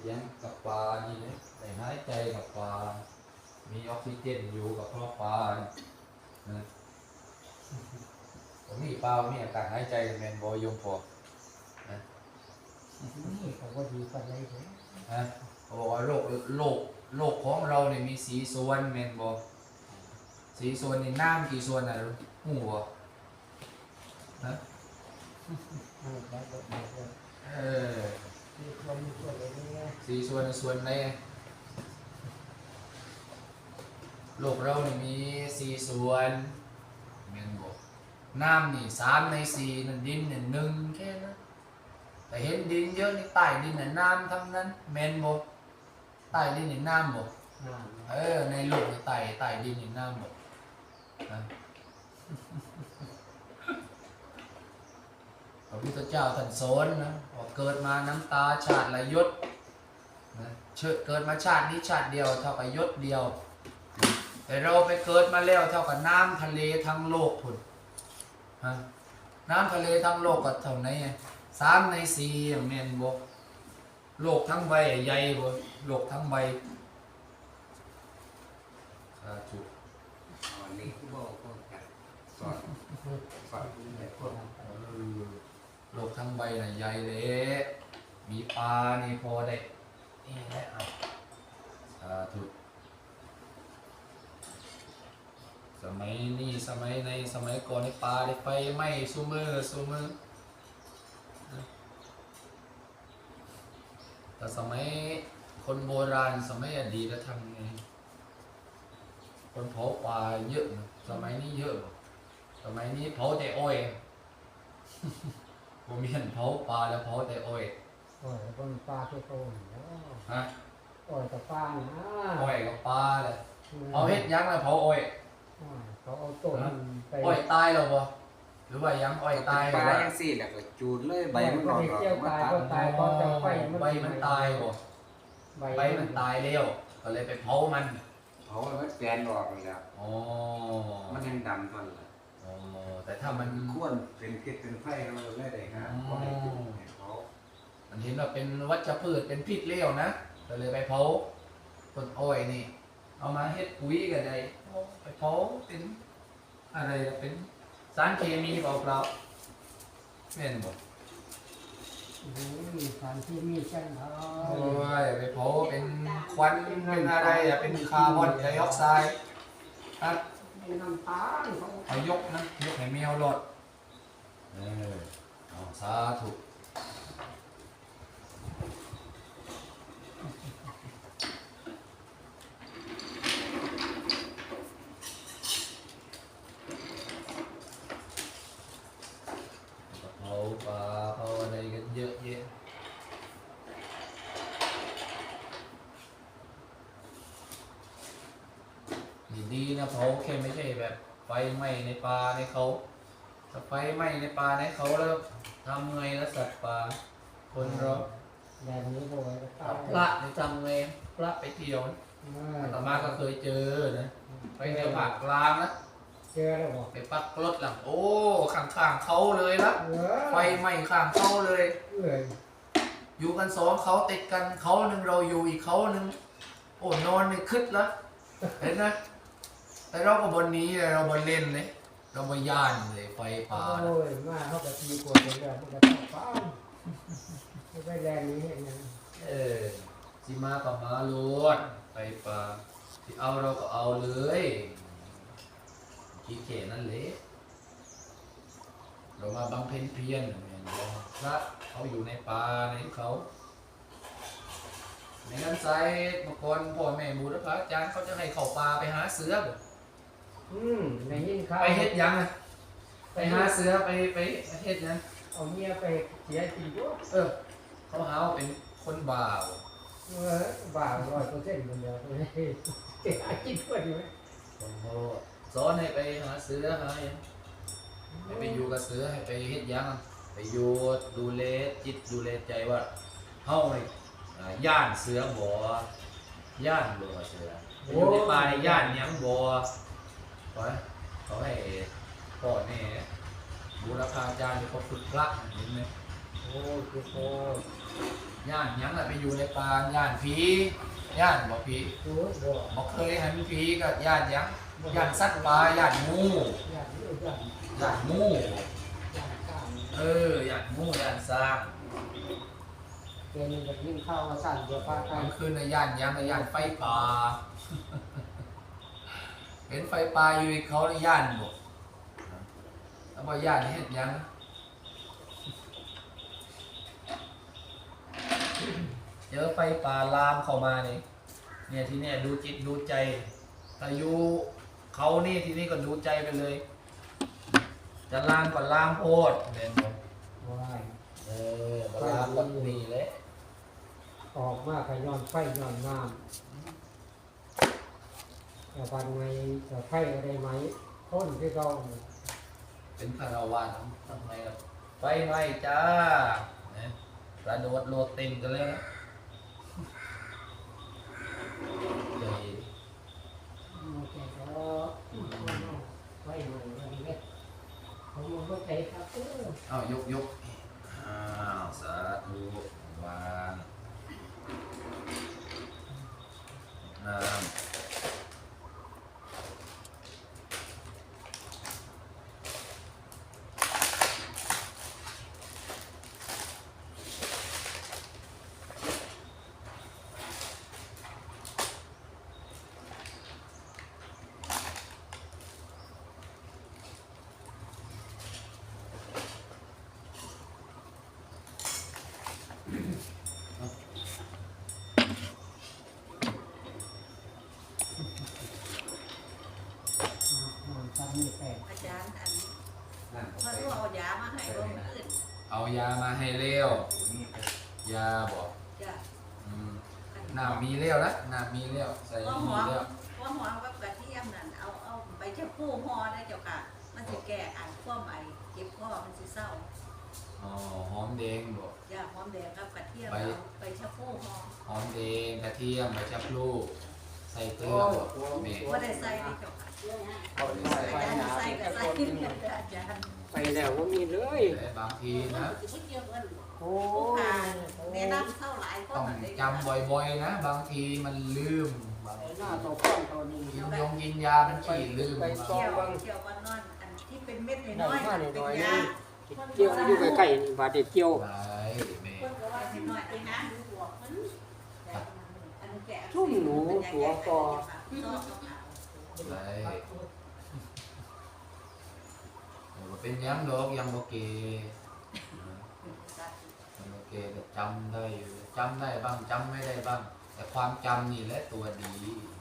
เฮ็ดหยังกับปลานี่เลยได้หายใจกับปลา มีออกซิเจนอยู่กับเพราะปลานะผมมีปลามีอากาศหายใจแมนบอยมพอนี่เขาก็ดีกว่าเลยเด้อฮะเขาบอกว่าโลกโลกโลกของเราเนี่ยมีสีส่วนแมนบอสีส่วนนี่น้ำกี่ส่วนอะหูบ่นะเอาแล้วก็เอาแล้วเออมีคนมีคนอะไรเนี่ยสีส่วนส่วนไหนโลกเราเนี่ยมีสี่ส่วนแมนบอน้ำนี่สามในสี่นั่นดินเนี่ยหนึ่งแค่นั้นแต่เห็นดินเยอะนี่ใต้ดินน่ะน้ำทั้งนั้นแมนบอใต้ดินนี่น้ำบออ่าเออในโลกนี่ไต่ไต่ดินนี่น้ำหมดนะ พระพุทธเจ้าท่านสอนนะว่าเกิดมาน้ำตาชาติละยศนะเกิดมาชาตินี้ชาติเดียวเท่ากับยศเดียว แต่เราไปเกิดมาแล้วเท่ากับน้ำทะเลทั้งโลกพุ่นน้ำทะเลทั้งโลกก็เท่าไหนอะสามในสี่อะแม่นบกโลกทั้งใบใหญ่บ่โลกทั้งใบสาธุอ๋อนี่คือบอกกกันสอนสอนใหญ่พวก ลกทั้งใบนะใหญ่เลยมีปลานี่พอได้นี่แหละอะสาธุสมัยนี้สมัยในสมัยก่อนนี่ปลาได้ไฟไหม้ซุมือซุมือนะแต่สมัยคนโบราณสมัยอดีตแล้วทำไงคนเผาปลาเยอะ สมัยนี้เยอะ สมัยนี้เผาแต่อ้อย ผมเห็นเผาปลาแล้วเผาแต่อ้อยโอ้ยคนปลาที่โตนี่เนาะฮะโอ้ยกับปลานะอ้อยกับปลาเลยเอาเฮ็ดหยังแล้วเผาอ้อยอ่าเขาเอาต้นไปอ้อยตายแล้วบ่หรือว่ายังอ้อยตายหปรือลาว่ายังสี่แล้วก็จูดเลยใบมันก็ออกได้ดอกเกี่ยวมาตายตัก็ดตายก็จะไฟใบมันตายบ่ใบใบมันตายแล้วก็เลยไปเผามันเผาไว้แปลนออกเลยครับอ๋อมันยังดำทนเลยอ๋อ แต่ถ้ามันควรเป็นพิษเป็นไฟเราเลยได้ครับก็ให้จุดให้เขามันเห็นว่าเป็นวัชพืชเป็นพิษเลี้ยวนะก็เลยไปเผาต้นอ้อยนี่ เอามาเฮ็ดปุ๋ยก็ได้เอาไปเผาเป็นอะไรล่ะเป็นสารเคมีเปล่าๆแม่นบ่โอ้ยสารที่มีจังเลโอ้ยยไปเผาเป็นควันเป็นอะไรอะเป็นคาร์บอนไดออกไซด์ครับ มีน้ำตาลเขา เอายกนะ ยกให้แมวหลดเออเอาสาธุเผาปลาเผาอะไรกันเยอะแยะ ดีดีนะเผาแค่ไม่ใช่แบบไฟไหม้ในป่าในเขาถ้าไฟไหม้ในป่าในเขาแล้วทำไงแล้วสัตว์ป่าคนเราแบบนี้โดยตาถ้ายพระนี่ทำไงพระไปเที่ยวนะเอออาตมาก็เคยเจอนะไปในภาคกลางนะเจอแล้วบอกไปปักรถหลังโอ้ข้างๆเขาเลยละเออไฟไหม้ข้างเขาเลยเอ้ยอยู่กันสองเขาติดกันเขาหนึ่งเราอยู่อีกเขาหนึ่งโอ้นอนไม่คึดละเห็นไหม แต่เราก็บนนี้เราบนเล่นเลยเราบนย่านเลยไฟป่าโอ้ยมาเขาก็ทีกว่าเป็นเรื่องมันก็ต้องฟังไม่ได้แรงนี้เห็นยังเออสิมากับมาโลดไปป่าที่เอาเราก็เอาเลยขี้เกียจนั่นแหละเรามาบำเพ็ญเพียรเนี่ยพระเขาอยู่ในป่าในเขาในนั้นไซเมื่อก่อนพ่อแม่บูรพาอาจารย์เขาจะให้เข้าป่าไปหาเสือบ่ อืมในยินข่าวไปเฮ็ดหยังอะไปหาเสือไปไปเฮ็ดหยังเอาเมียไปเสียจริงด้วยเออ เขาหาว่าเป็นคนบ่าวเออบ้าร้อยเปอร์เซ็นต์คนเดียวเลยหากินด้วยดีไหมผมเขาสอนให้ไปหาเสือหาหยังให้ไปอยู่กับเสือให้ไปเฮ็ดหยังอะไปอยู่ดูแลจิตดูแลใจว่าเฮานี่อ่าย่านเสือบ่ย่านบ่เสือไปอยู่ในป่าในย่านหยังบ่ข อให้เขาให้พ่อแม่บูรพาจารย์เขาฝึกพระเห็นไหมโอ้คือโอ้ย่านหยังล่ะไปอยู่ในป่าย่านผีย่านบ่ผีดูบ่บ่เคยเห็นผีก็ย่านหยังย่านสัตว์ป่าย่านงูอยากรู้อยากย่านงูอยากกล้ามเออย่านงูย่านสร้างเป็นแบบยิ่งเข้ามาสั่นเดี๋ยวพากไปลางคืนในย่านหยังในย่านไฟป่า เห็นไฟป่าอยู่อีกเขาในย่านบ่แล้วบ่ย่านเฮ็ดหยังเจอไฟป่าลามเข้ามานี่เนี่ยที่เนี่ยดูจิตดูใจแต่อยู่เขานี่ที่นี่ก็ดูใจไปเลย จะลามก็ลามโพดเห็นบ่ว้ายเออก็ลามก็นี่แหละออกมาขย้อนไฟย้อนน้ำแต่ วันไงจะไฟอะไรไหมพ้นที่เราเป็นคาราวานทำไงล่ะไฟไหม้จ้านี่ยกระโดดโลดเต็มกันเลยนะใหญ่ แกก็ไฟหน่อยอะไรเงี้ยผมมันก็ใจครับเออ อ้าวยกยกอ้าวสาธุวางน้ำ ทำนี่แปลก อาจารย์อัน นั่น เพิ่นว่าเอายามาให้บ่มื้ออื่น เอา ยามาให้เร็วนี่เป็นยาบอกจ้ะอืมอันน้ำมีเร็วนะน้ำมีเร็วใส่ว่าหมีอมเร็วว่าหอมกับกระเทียมนั่นเอาเอาใบชะพูห่อได้เจ้าค่ะ มันสิแก้อันความไอเจ็บคอมันสิเศร้าอ๋อหอมแดงบอกยาหอมแดงกับกระเทียมใบเอาใบชะพูห่อหอมแดงกระเทียมใบชะพลู ใส่เกลือบอกเมบ่ได้ใส่นี่เจ้าค่ะเขาใส่อาไฟจารย์หนาใส่ที่ก็จะใส่คนอาจารย์ไปแล้วว่ามีเลยแต่บางทีนะโอ้ผู้ยค่ะแนะนำเท่าหลายคนต้องนั่นเลยจำบ่อยๆนะ บางทีมันลืมบางหน้าตัวก้อนตัวนี้ยินยงยินยามันขี้ลืมไปบางต่อเกี่ยวเกี่ยวว่านอนอันที่เป็นเม็ดได้น้อยมาๆหเป็นน่อยยาๆเกี่ยวอยู่ใกล้ๆนี่บาดเจ็บเกี่ยวไปแม่เพิ่นก็ว่าสิน้อยไปนะ ดูหัวมันอันแก่ชุ่มหนูตัวกอไปบ่เป็นยังดอกยังบ่เกยังบ่เกก็จำได้อยู่จำได้บ้างจำไม่ได้บ้าง แต่ความจำนี่แหละตัวดี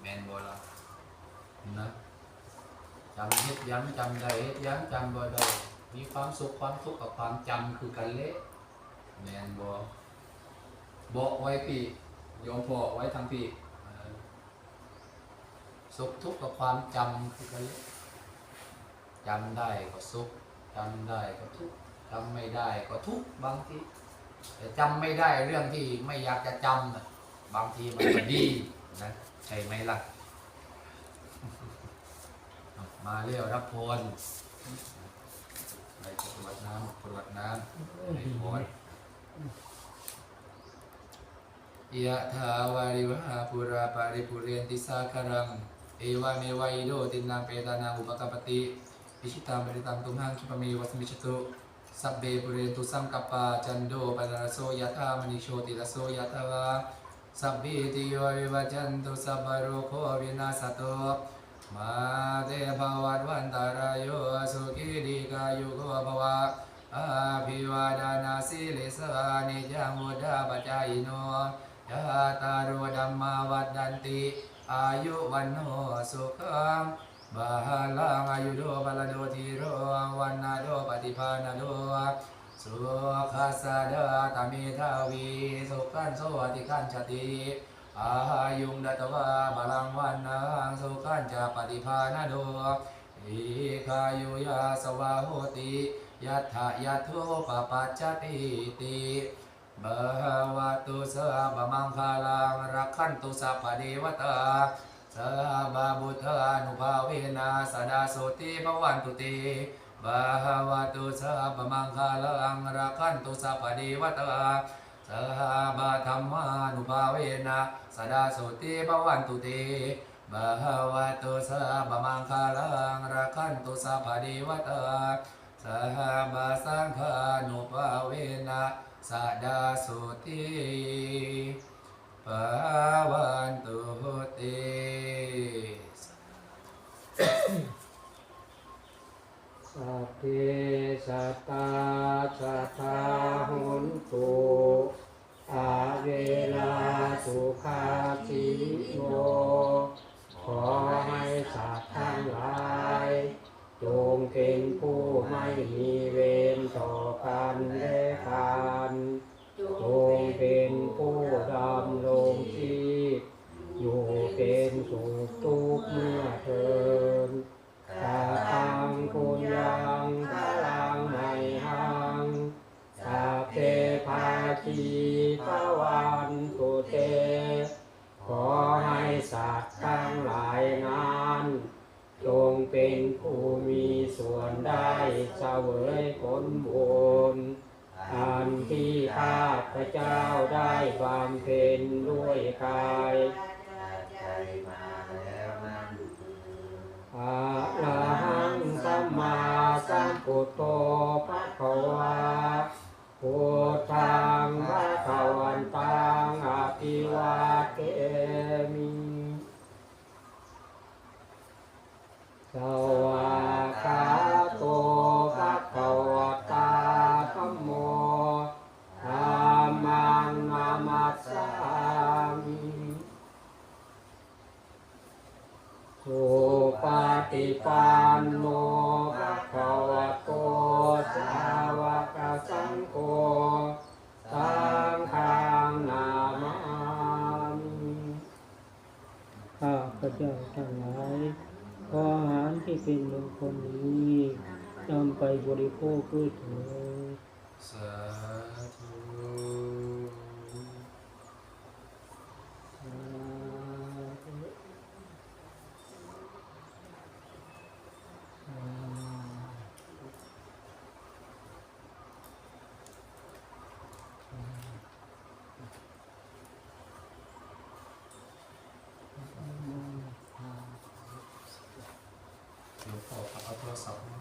แมนบ่ละนะจำเฮ็ดยังจำได้เฮ็ดยังจำบ่ได้มีความสุขความทุกข์กับความจำคือกันเละแมนบ่บอกไว้พี่ โยมบอกไว้ทางพี่สุขทุกข์กับความจำคือกันเละจำได้ก็สุขจำได้ก็ทุกข์จำไม่ได้ก็ทุกข์บางทีแต่จำไม่ได้เรื่องที่ไม่อยากจะจำนะบางทีมันก็ดีนะใช่ไหมล่ะ มาเรียวรับพรไปตรวจน้ำตรวจน้ำในพร ยะถาวาริวหาปุราปาริปุเรนติสาคารัง เอวาเมวะอิโดตินังเปตานังอุปกปปติอิชิตังปริตังตุมหังคิปะเมวัสมิชตุสัพเบปุเรนตุสังกปาจันโดปนรโสยะธามณิโชติรสโสยะทาวาสัพพิติโยวิวัจันตุสัพพโรโควินาศตุมาเตภวัตวันตารายโยสุขีดีกายุโกภวะอาภิวาดานาสิลิสานิจังวุฒาปัจจายโน ยะตารุดัมมาวัดดันติ อายุวันโนสุขังบาลังอายุโดบาลโดทีโรวันนาโดปฏิภาณโดสุขัสสะดาตมิทาวีสุขันโสติขันชติอายุงดัตวาบาลังวันนังสุขันจะปฏิภาณโดอิคายุยาสวาโหติยัตถยัตโทปปัจจติติ บาวะตุสะบะมังคาลังรักขันตุสัพพเดวตาสะบาบุตานุภาเวนะสดาโสติภวันตุเตบาวะตุสัพพมังคาลังรักขันตุสัพพเดีวตาสัพพะธรรมานุภาเวนะสดาสุติภวันตุเตบาวะตุสัพพมังคาลังรักขันตุสัพพเดีวตาสัพพะสังฆานุภาเวนะ สดาสุติภวันตุเตสัพเพสัตตาสัทธาหุนตุอาเวลาสุขาชีวิโยขอให้สัตว์ทั้งหลาย จงเป็นผู้ไม่มีเวรต่อกันและกันจงเป็นผู้ดำรงชีพอยู่เป็นสุขทุกเมื่อเทิน พระเจ้าได้บำเพ็ญด้วยกายใจมาแล้วนั้นอะระหังสัมมาสัมพุทโธภะคะวาพุทธังภะคะวันตังอภิวาเทมิสว ฏิปันโนภะคะวะโตสาวกสังโฆสังฆังนามามิข้าพระเจ้าทั้งหลายขออาหารที่เป็นมงคลนี้นำไปบริโภคด้วยเถิด สาธุ สาธุสาธุ เ